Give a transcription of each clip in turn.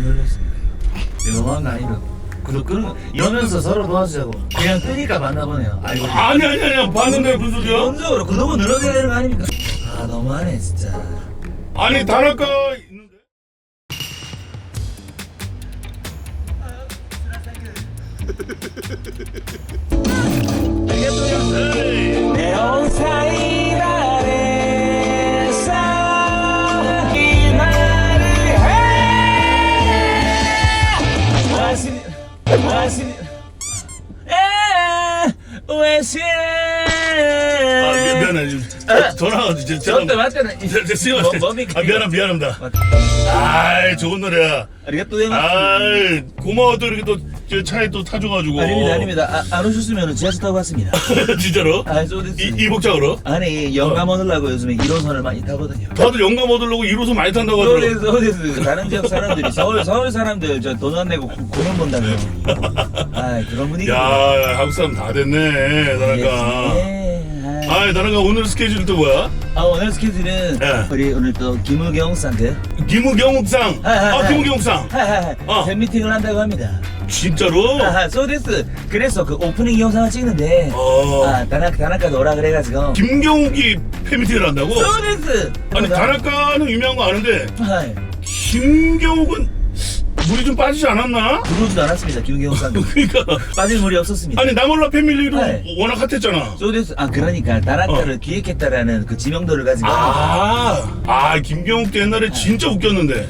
안 놀렸습니다. 영화는 아니라. 그리고 그런 여면서 서로 도와주자고 그냥 뜨니까 만나보네요. 아이고. 아니 아니 아니 봤는데 무슨 소리야? 기본적으로 그놈은 늘어져야 되는 거 아닙니까? 아 너무하네 진짜. 아니 단아까 있는데. 전화가 이제 저때 맞잖아 뭐, 뭡니까 아 미안합니다 미안합니다. 아이 좋은 노래야. 아리가또 네 아이 고마워 또 이렇게 또저 차에 또 타줘가지고. 아닙니다 아닙니다 아, 안 오셨으면 지하철 타고 왔습니다 진짜로? 아 쏘됐어 이, 이 복장으로? 아니 영감 얻으려고 요즘에 1호선을 많이 타거든요 다들 영감 얻으려고 1호선 많이 탄다고 하더라고. 서울에서 어디서 다른 지역 사람들이 서울 서울 사람들 저 돈 안 내고 고- 공연 본다며. 아 그런 분위기. 야 한국 사람 다 됐네 나라가. 예. 아, 아 나라가 오늘 스케줄 또 뭐야? 아, 오늘 스케줄은 예. 우리 오늘 또 김우경 쌍그 김우경욱상. 아, 아, 아 아. 김우경욱상. 어. 팬미팅을 한다고 합니다. 진짜로? 아하, 소데스. 그래서 그 오프닝 영상을 찍는데 어. 아 다나 다나카도 오라 그래가지고. 김경욱이 팬미팅을 한다고? 소데스. 아니 다나카는 유명한 거 아는데 아, 김경욱은 물이 좀 빠지지 않았나? 들어오지도 않았습니다. 김우경 쌍그. 그러니까 빠질 물이 없었습니다. 아니 나몰라 패밀리로 네. 워낙 핫했잖아. 소데스. 아 그러니까 다나카를 어. 기획했다라는 그 지명도를 가지고. 아, 아 김경욱도 옛날에 진짜 웃겼는데.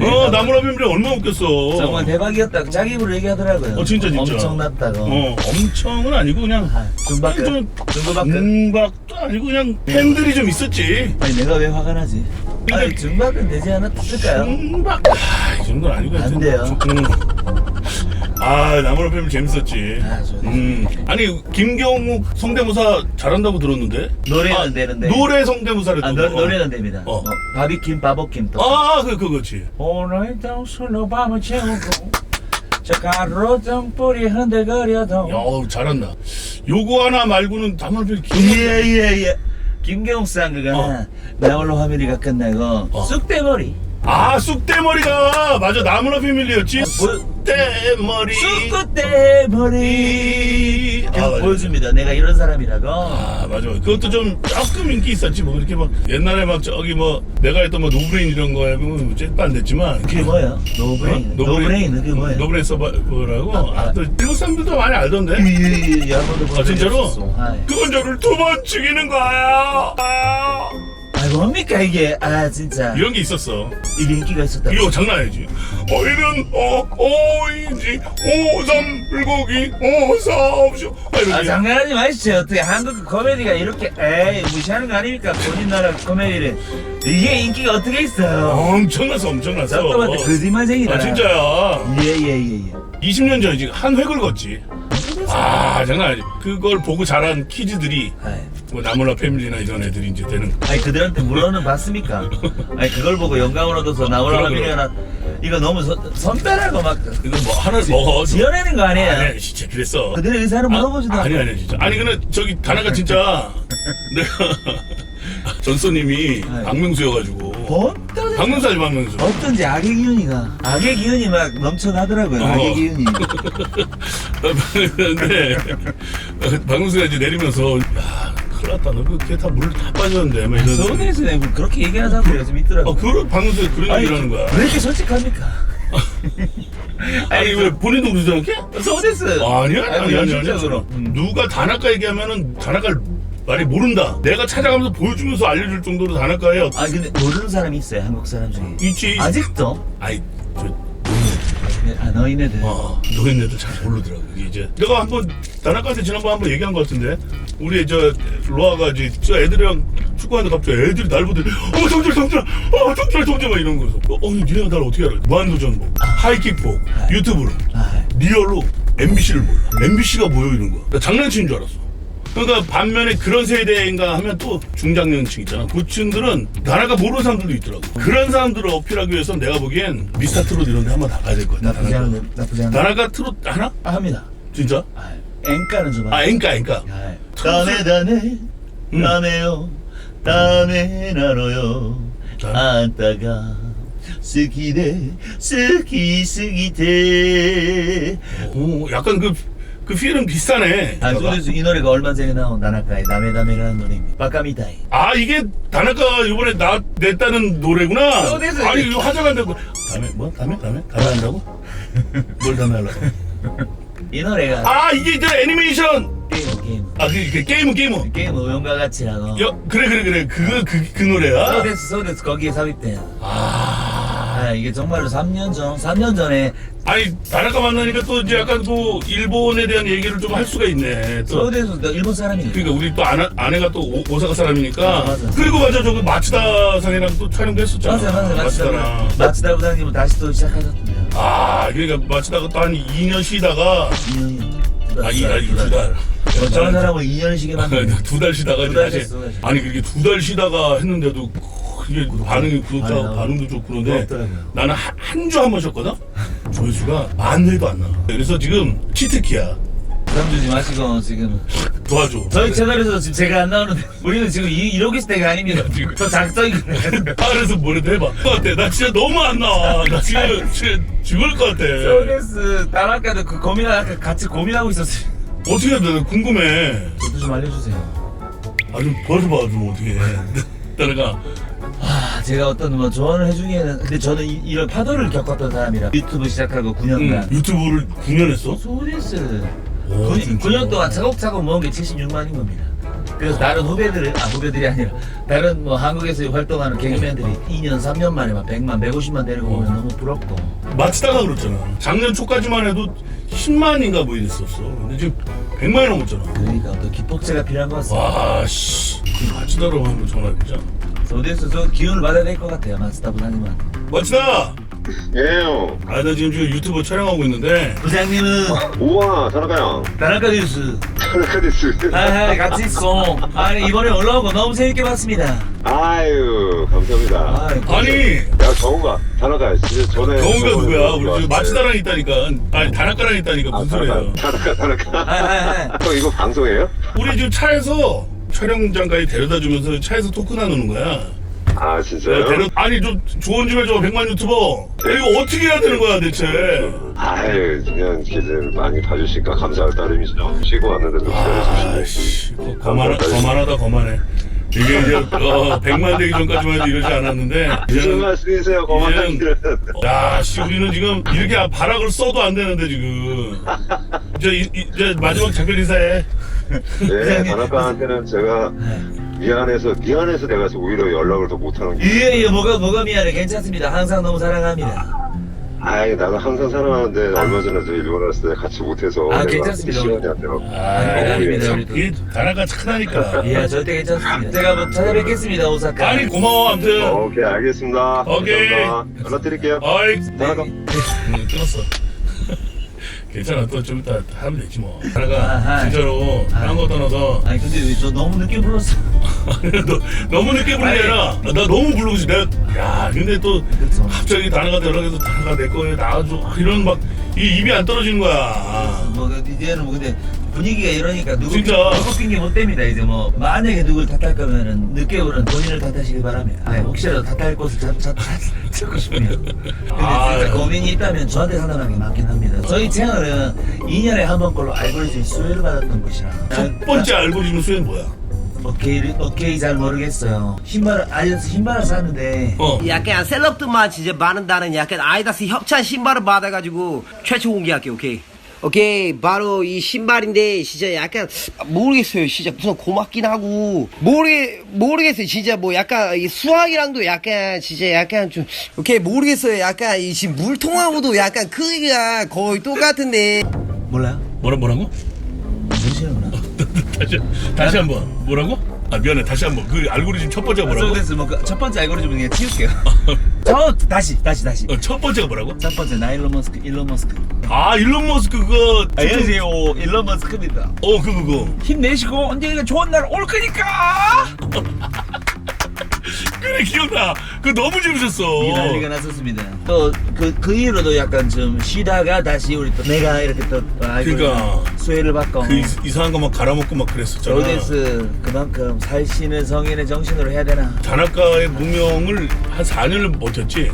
어 나몰라 패밀리 얼마나 웃겼어. 정말 대박이었다고 자기 입으로 얘기하더라고요. 어, 진짜, 진짜. 엄청났다고. 어 엄청은 아니고 그냥 아, 중박근. 좀 중박근. 중박도 아니고 그냥 팬들이 좀 있었지. 아니 내가 왜 화가 나지? 아니 중박은 되지 않았을까요? 중박. 아, 이 정도는 아니고. 안 돼요. 좀, 음. 아 나몰라 패밀리 재밌었지. 아. 음. 아니 김경욱 성대모사 잘한다고 들었는데. 노래는 아, 되는데. 노래 성대모사를 아, 또. 노, 어. 노래는 됩니다. 어. 어. 바비킴, 바보킴 또. 아, 그 그거지. 오늘도 술로 밤을 채우고 저 가로 등불이 흔들거려도 야, 잘한다. 요거 하나 말고는 다물필 예예 예 김경욱 쌍그가 어. 나홀로 화밀이가 끝나고 어. 쑥대머리 아, 쑥대머리가 맞아 나무라 패밀리였지. 아, 뭐- 쑥대머리. 쑥대머리 아, 계속 맞아. 보여줍니다 내가 이런 사람이라고 아, 맞아. 그것도 좀 조금 인기 있었지. 뭐 이렇게 막 옛날에 막 저기 뭐 내가 했던 뭐 노브레인 이런 거에 뭐 잽도 안 됐지만. 그게 뭐예요? 노브레인 어? 노브레인은 그게 뭐예요? 노브레인 서버라고. 아, 아, 또 일본 사람들도 많이 알던데. 예예예 한번도 본 아, 적이 진짜로? 없었어. 아, 그건 저를 두 번 죽이는 거야. 아. 아 뭡니까 이게 아 진짜 이런 게 있었어. 이게 인기가 있었다 이거 장난 아니지. 어이는 어 오이지 오삼 불고기 오사옵쇼. 아, 아. 장난하지 마시죠 어떻게 한국 코미디가 이렇게 에이 무시하는 거 아닙니까 본인 나라 코미디를 이게 인기가 어떻게 있어요 엄청났어 엄청났어. sab도한테 거짓말쟁이다 아 진짜야. 예예예예 20년 전이지 한 획을 걷지. 아 아니지. 그걸 보고 자란 키즈들이 뭐 나무라 패밀리나 이런 애들이 이제 되는. 아니 그들한테 물어는 봤습니까? 아니 그걸 보고 영감을 얻어서 나오라 그럼, 하면 이거 너무 선, 선배라고 막 이건 뭐 하나 먹어. 지어내는 거 아니에요? 아니 진짜 그랬어. 그들의 의사를 물어보지도 아, 않고 아니 아니 진짜. 아니 근데 저기 다나가 진짜 내가 전소님이 네. 박명수여가지고. 어떤 박명수 아니 박명수. 어쩐지 악의 기운이가 악의 기운이 막 넘쳐나더라고요 어. 악의 기운이 근데 박명수가 이제 내리면서 야 큰일 났다 너 그게 다물다 빠졌는데 막 이런 서울에서 뭐 그렇게 얘기하는 사람들이 요즘 있더라고요 어 그걸 박명수가 그런 아니, 얘기를 하는 거야 왜 이렇게 솔직합니까? 아니 왜 본인도 그러지 않게? 서울에서 아니야 아니 아니 아니 현실적으로 음. 누가 다나카 얘기하면은 다나카를 많이 모른다. 내가 찾아가면서 보여주면서 알려줄 정도로 다나카에 아 근데 모르는 사람이 있어요 한국 사람 중에 있지. 아직도? 아이 저 아 너희네들. 어, 노인네들 잘 모르더라고 이게 이제 내가 한번 다나카한테 지난번 한번 얘기한 것 같은데 우리 저 로아가 이제 저 애들이랑 축구하는데 갑자기 애들이 날 보더니 어 정철 정철 어 정철 정철 막 이러는 거서 어 니네가 날 어떻게 알아? 무한도전 뭐 하이킥 보고 유튜브로 아, 리얼로 MBC를 몰라. MBC가 뭐여 이런 거야 나 장난치는 줄 알았어 그러니까 반면에 그런 세대인가 하면 또 중장년층 있잖아. 그 층들은 나라가 모르는 사람들도 있더라고. 그런 사람들을 어필하기 위해서 내가 보기엔 미스터 트롯 이런 데 한번 나가야 될것 같아. 나쁘지 다나카. 않은 나쁘지 않은 다나카 트롯 하나? 아, 합니다. 진짜? 아, 앵가는 좀 아 앵까 앵까 다네 다네. 음. 다네요. 다네 나로요. 다- 안다가 스키데 스키 스기데 오, 약간 그, 그 필은 비슷하네. 아 소리수 이 노래가 얼마 전에 나온 나나카의 다메다메라는 노래입니다 바카미타이 아, 이게 다나카 이번에 나, 냈다는 노래구나. 어, 냈어요. 아니, 이거 화장한다고. 다음에, 뭐? 다음에? 다음에? 다음에 한다고? 뭘 다음에 하려고? 이 노래가 아, 이게 이제 애니메이션! 게임 게임 아, 그, 그 게임은 게임은. 게임 우연과 같이라고 여, 그래, 그래, 그래. 그, 그, 그 노래야? 소데스 소데스 거기에 삽입된 아. 아 이게 정말로 3년 전 3년 전에 아니, 다나카 만나니까 또 이제 약간 그, 일본에 대한 얘기를 좀 할 수가 있네. 또. 소데스도 일본 사람이에요 그러니까 우리 또 아내, 아내가 또 오, 오사카 사람이니까 맞아, 맞아. 그리고 맞아 저거 마츠다 상이랑 또 촬영도 했었잖아 맞아요 맞아요 마츠다랑 마츠다 마츠다 부장님은 다시 또 시작하셨습니다 아 그러니까 마츠다가 또 한 2년 쉬다가 2년이요 아, 이, 아, 이두 달. 저런 사람을 2년 쉬게 만든 두달 쉬다가 이제 두달 다시 됐어, 다시. 아니 그렇게 두 달 쉬다가 했는데도 그게 반응이 구독자. 반응도 좋고 그런데 부럽더라고요. 나는 한 주 한 번 쉬었거든 조회수가 만 회도 안 나와 그래서 지금 치트키야 부담 주지 마시고 지금 도와줘 저희 채널에서 지금 제가 안 나오는데 우리는 지금 이, 이러고 있을 때가 아닙니다 저 작성이거든요 아, 그래서 뭐래도 해봐 어때 나 진짜 너무 안 나와 나 지금 진짜 죽을 것 같아 소데스 다나카도 그 고민 아까 같이 고민하고 있었어요 어떻게 해야 돼? 궁금해. 저도 좀 알려주세요 아, 좀 도와줘봐, 좀 어떻게 해. 따라가. 아 제가 어떤 뭐 조언을 해주기에는 근데 저는 이, 런 파도를 겪었던 사람이라 유튜브 시작하고 9년간 유튜브를 9년 했어? 소데스 오, 9, 진짜? 년 동안 차곡차곡 모은 게 76만인 겁니다. 그래서 다른 후배들은 아 후배들이 아니라 다른 뭐 한국에서 활동하는 개그맨들이 2년 3년 만에 막 100만 150만 되는 거 보면 너무 부럽고 마치다가 그렇잖아. 작년 초까지만 해도 10만인가 뭐 이랬었어. 근데 지금 100만이 넘었잖아. 그러니까 또 기폭제가 필요한 것 같습니다. 와, 씨. 그 마치다로 한번 전화해보자. 소데스 저 기운을 받아야 될 것 같아요 마스터 부장님한테. 마치다! 예요. 아, 나 지금 지금 유튜브 촬영하고 있는데. 부장님은 우와, 형. 나라카 뉴스 타나카 데스. 하이 같이 있어. 아니 이번에 올라오고 너무 재밌게 봤습니다. 아유, 감사합니다. 아이, 아니, 야, 정우가, 타나카, 진짜 전에. 경우가 누구야? 우리 지금. 마치다랑 있다니까. 아니, 다나카랑 있다니까. 아, 무슨 소리야. 타나카, 아이, 아이, 아이. 타나카. 형, 이거 방송이에요? 우리 지금 차에서 촬영장까지 데려다 주면서 차에서 토크 나누는 거야. 아, 야, 진짜요? 데려, 아니 좀 조언 좀 해줘 백만 유튜버 야, 이거 어떻게 해야 되는 거야 대체 아유, 그냥 기들 많이 봐주시니까 감사할 따름이죠. 쉬고 왔는데도. 아씨 거만, 거만하다 거만해 이게 이제 어, 백만 되기 전까지만 해도 이러지 않았는데 무슨 말씀이세요, 거만하기는. 야씨 우리는 지금 이렇게 바락을 써도 안 되는데 지금 이제, 이제 마지막 작별 인사해 네, 타나카한테는 제가 미안해서, 미안해서 내가 오히려 연락을 더 못하는 게. 예, 예, 뭐가, 뭐가 미안해. 괜찮습니다. 항상 너무 사랑합니다. 아이, 나는 항상 사랑하는데, 얼마 전에 저 일본 갔을 때 같이 못해서. 아, 내가 괜찮습니다. 시간이 안 돼요. 아닙니다, 예. 우리도. 이 나라가 착하니까 예, 절대 괜찮습니다. 제가 뭐 찾아뵙겠습니다, 오사카. 아니 고마워 아무튼 오케이, 알겠습니다. 오케이. 감사합니다. 연락드릴게요. 어이 타나카. 응, 끊었어. 괜찮아, 또 좀 이따 하면 되지 뭐. 하나가 진짜로 아. 다른 거 떠나서 아니, 근데 왜저 너무 늦게 불렀어? 너, 너무 늦게 아니라 나 너무 부르고 싶어. 내가 야, 근데 또 그쵸. 갑자기 다나가 연락해서 다나가 내 거에 나와줘 이런 막 이 입이 안 떨어지는 거야. 뭐, 이제는 뭐, 근데 분위기가 이러니까 누구, 진짜. 누구 핑계 못 댑니다, 이제 뭐. 만약에 누굴 탓할 거면은 늦게 오른 본인을 탓하시길 바랍니다. 아니, 혹시라도 탓할 곳을 찾, 찾, 찾, 찾고 싶으면. 근데 아유. 진짜 고민이 있다면 저한테 상담하는 게 맞긴 합니다. 저희 채널은 2년에 한 번꼴로 알고리즘 수혜를 받았던 곳이라. 첫 번째 알고리즘 수혜는 뭐야? 오케이, 오케이, 잘 모르겠어요. 신발을, 아디다스 신발을 샀는데. 어. 약간 셀럽들만 진짜 많은다는 약간 아이다스 협찬 신발을 받아가지고 최초 공개할게 오케이 오케이 바로 이 신발인데 진짜 약간 모르겠어요 진짜 무슨 고맙긴 하고 모르겠 모르겠어요 진짜 뭐 약간 이 수학이랑도 약간 진짜 약간 좀 오케이 모르겠어요 약간 이 지금 물통하고도 약간 크기가 거의 똑같은데 몰라요? 뭐라 뭐라고? 모르시는구나. 다시 다시 한번 뭐라고? 아 미안해 다시 한번 그 알고리즘 첫 번째가 뭐라고? 소데스 뭐첫 번째 알고리즘은 그냥 치울게요. 저 다시 다시 다시. 어, 첫 번째가 뭐라고? 첫 번째 나 일론 머스크 일론 머스크. 아 일론 머스크 그거 안녕하세요 일론 머스크입니다. 어 그거 그거 힘내시고 언젠가 좋은 날 올 거니까. 그래 기억나 그거 너무 재밌었어 이 난리가 났었습니다. 또 그 그 이후로도 약간 좀 쉬다가 다시 우리 또 내가 이렇게 또 알고 그러니까. 수혜를 받고. 그 이- 이상한 거 막 갈아먹고 막 그랬었잖아 소데스 그만큼 살신은 성인의 정신으로 해야 되나? 다나카의 무명을 한 4년을 버텼지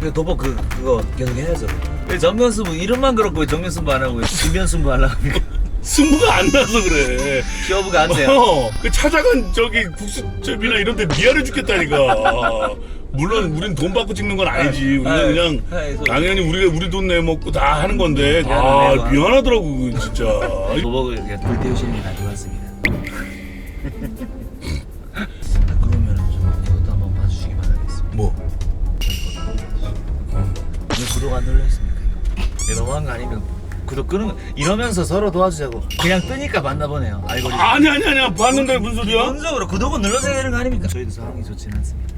그 도복 그 그거 계속 해야죠. 왜 정면 승부 이름만 그렇고 왜 정면 승부 안 하고 뒷면 승부 하려고 합니까? 승부가 안 나서 그래. 기어부가 안 돼요. 어, 그 찾아간 저기 국수집이나 이런 데 미안해 죽겠다니까. 물론 우린 돈 받고 찍는 건 아니지. 우리는 아이, 그냥 아이, 소- 당연히 우리가 우리 돈 내먹고 다 하는 건데. 미안해, 아. 미안하더라고, 그거 진짜. 도복을 이렇게 불태우시는 게 가져왔습니다. 그러면 좀 이것도 한번 봐주시기 바라겠습니다. 뭐? 왜 구독 안 눌러있습니까? 이거 너무한 거 아니면 구독 끄는 거 이러면서 서로 도와주자고 그냥 뜨니까 봤나 보네요 알고리즘 아니, 아니, 아니야. 봤는데 무슨 소리야? 기본적으로 구독은 눌러줘야 되는 거 아닙니까? 저희도 상황이 좋지는 않습니다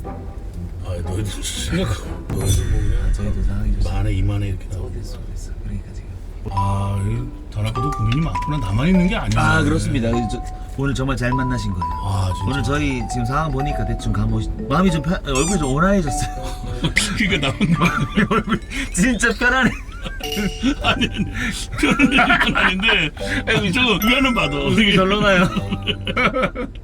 아, 너희들 심각하고. 너희들 뭐 그냥. 저희도 상황이 좋지 만에 이만에 이렇게 나오고. 어딨어 어딨어 그러니까 지금 아, 이 다나카도 고민이 많구나. 나만 있는 게 아니야. 아 그렇습니다 저- 오늘 정말 잘 만나신 거예요 아, 진짜. 오늘 저희 지금 상황 보니까 대충 감오시 마음이 좀 편, 얼굴이 좀 온화해졌어요 그러니까 나온 얼굴 진짜 편안해 아니 아니 그런 얘기는 아닌데 아니, 저거 위안은 받아 웃음이 절로 나요?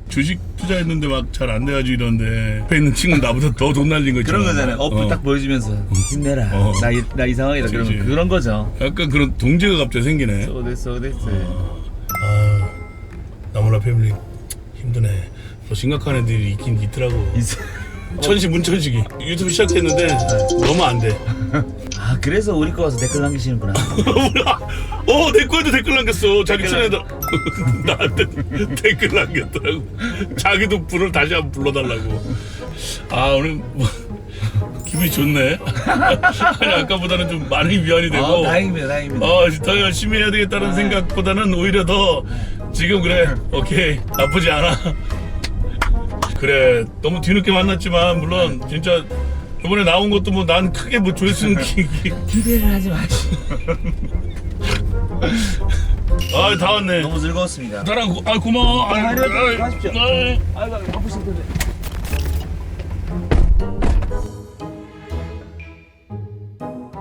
주식 투자했는데 막 잘 안 돼가지고 이런데 옆에 있는 친구 는 나보다 더 돈 날린 거 있잖아 그런 거잖아요. 어플 어. 딱 보여주면서 힘내라. 어. 나 이 나 이 상황이다. 그치, 그러면 그치. 그런 거죠. 약간 그런 동지가 갑자기 생기네. 어딨어 어딨어. 아 나무라 패밀리. 힘드네. 더 심각한 애들이 있긴 있더라고. 있어. 천식 문천식이. 유튜브 시작했는데 너무 안돼. 아 그래서 우리 거 와서 댓글 남기시는구나 어, 내 거에도 댓글 남겼어. 자기 친애들 나한테 댓글 남겼더라고. 자기도 불을 다시 한번 불러달라고. 아, 오늘 뭐, 기분이 좋네. 아니, 아까보다는 좀 많이 위안이 되고. 아 다행입니다 다행입니다 어, 더 열심히 해야 되겠다는 생각보다는 오히려 더 지금 그래. 오케이. 나쁘지 않아. 그래. 너무 뒤늦게 만났지만, 물론 진짜 이번에 나온 것도 뭐 난 크게 뭐 조회수는 기, 기, 기대를 하지 마시고 아, 다 왔네. 너무 즐거웠습니다 나랑 고, 아 고마워. 아, 아니, 아니, 아, 하십시오. 아, 아이고 바쁘실 텐데